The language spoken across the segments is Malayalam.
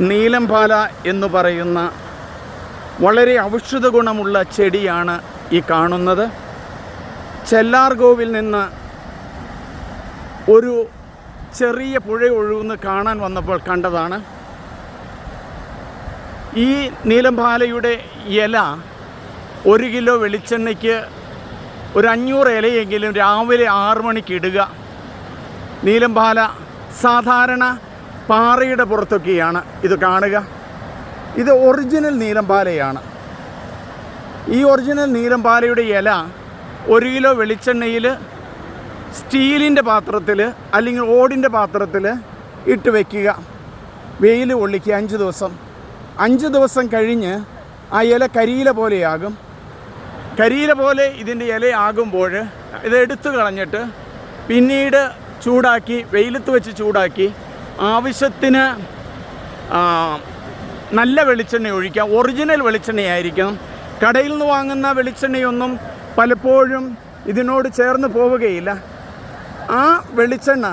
നീലംപാല എന്ന് പറയുന്ന വളരെ ഔഷധ ഗുണമുള്ള ചെടിയാണ് ഈ കാണുന്നത്. ചെല്ലാർഗോവിൽ നിന്ന് ഒരു ചെറിയ പുഴ ഒഴുകുന്ന കാണാൻ വന്നപ്പോൾ കണ്ടതാണ്. ഈ നീലംപാലയുടെ ഇല ഒരു കിലോ വെളിച്ചെണ്ണയ്ക്ക് ഒരു അഞ്ഞൂറ് ഇലയെങ്കിലും രാവിലെ ആറു മണിക്ക് ഇടുക. നീലംപാല സാധാരണ പാറയുടെ പുറത്തൊക്കെയാണ് ഇത് കാണുക. ഇത് ഒറിജിനൽ നീലംപാലയാണ്. ഈ ഒറിജിനൽ നീലംപാലയുടെ ഇല ഒരു കിലോ വെളിച്ചെണ്ണയിൽ സ്റ്റീലിന്റെ പാത്രത്തിൽ അല്ലെങ്കിൽ ഓടിന്റെ പാത്രത്തിൽ ഇട്ട് വയ്ക്കുക വെയിൽ കൊള്ളിക്കുക അഞ്ച് ദിവസം. അഞ്ച് ദിവസം കഴിഞ്ഞ് ആ ഇല കരിയില പോലെയാകും. കരിയില പോലെ ഇതിന്റെ ഇലയാകുമ്പോൾ ഇത് എടുത്തു കളഞ്ഞിട്ട് പിന്നീട് ചൂടാക്കി വെയിലത്ത് വെച്ച് ചൂടാക്കി ആവശ്യത്തിന് നല്ല വെളിച്ചെണ്ണ ഒഴിക്കാം. ഒറിജിനൽ വെളിച്ചെണ്ണയായിരിക്കണം. കടയിൽ നിന്ന് വാങ്ങുന്ന വെളിച്ചെണ്ണയൊന്നും പലപ്പോഴും ഇതിനോട് ചേർന്ന് പോവുകയില്ല. ആ വെളിച്ചെണ്ണ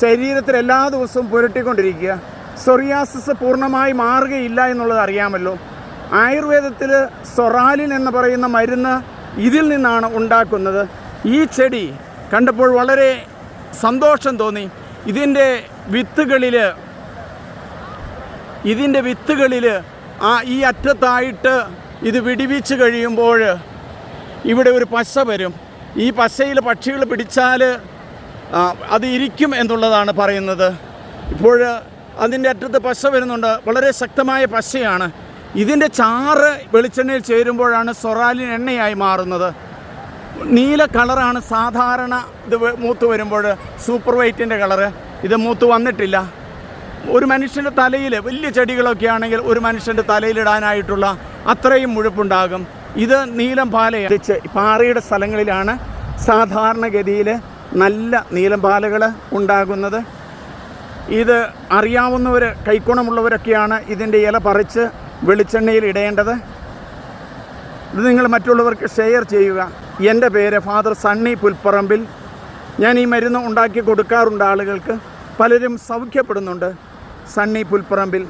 ശരീരത്തിൽ എല്ലാ ദിവസവും പുരട്ടിക്കൊണ്ടിരിക്കുക. സൊറിയാസിസ് പൂർണമായി മാറുകയില്ല എന്നുള്ളത് അറിയാമല്ലോ. ആയുർവേദത്തിൽ സൊറാലിൻ എന്ന് പറയുന്ന മരുന്ന് ഇതിൽ നിന്നാണ് ഉണ്ടാക്കുന്നത്. ഈ ചെടി കണ്ടപ്പോൾ വളരെ സന്തോഷം തോന്നി. ഇതിന്റെ വിത്തുകളിൽ ഇതിന്റെ വിത്തുകളിൽ ആ ഈ അറ്റത്തായിട്ട് ഇത് വിടിവിച്ച് കഴിയുമ്പോൾ ഇവിടെ ഒരു പശ വരും. ഈ പശയിൽ പക്ഷികൾ പിടിച്ചാൽ അത് ഇരിക്കും എന്നുള്ളതാണ് പറയുന്നത്. ഇപ്പോൾ അതിന്റെ അറ്റത്ത് പശ വരുന്നുണ്ട്. വളരെ ശക്തമായ പശയാണ്. ഇതിന്റെ ചാറ് വെളിച്ചെണ്ണയിൽ ചേരുമ്പോഴാണ് സൊറാലിൻ എണ്ണയായി മാറുന്നത്. നീല കളറാണ് സാധാരണ ഇത് മൂത്ത് വരുമ്പോൾ സൂപ്പർ വൈറ്റിന്റെ കളറ്. ഇത് മൂത്ത് വന്നിട്ടില്ല. ഒരു മനുഷ്യന്റെ തലയിൽ വലിയ ചെടികളൊക്കെ ആണെങ്കിൽ ഒരു മനുഷ്യന്റെ തലയിലിടാനായിട്ടുള്ള അത്രയും മുഴുപ്പുണ്ടാകും. ഇത് നീലം പാലയാണ്. പാറയുടെ സ്ഥലങ്ങളിലാണ് സാധാരണഗതിയിൽ നല്ല നീലം പാലകൾ ഉണ്ടാകുന്നത്. ഇത് അറിയാവുന്നവർ കൈക്കുണമുള്ളവരൊക്കെയാണ് ഇതിന്റെ ഇല പറിച്ച് വെളിച്ചെണ്ണയിൽ ഇടേണ്ടത്. ഇത് നിങ്ങൾ മറ്റുള്ളവർക്ക് ഷെയർ ചെയ്യുക. എന്റെ പേര് ഫാദർ സണ്ണി പുൽപ്പറമ്പിൽ. ഞാൻ ഈ മരുന്ന് ഉണ്ടാക്കി കൊടുക്കാറുണ്ട് ആളുകൾക്ക്. പലരും സൗഖ്യപ്പെടുന്നുണ്ട് സണ്ണി പുൽപ്പറമ്പിൽ.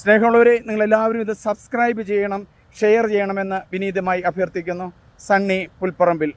സ്നേഹമുള്ളവരെ നിങ്ങളെല്ലാവരും ഇത് സബ്സ്ക്രൈബ് ചെയ്യണം ഷെയർ ചെയ്യണമെന്ന് വിനീതമായി അഭ്യർത്ഥിക്കുന്നു സണ്ണി പുൽപ്പറമ്പിൽ.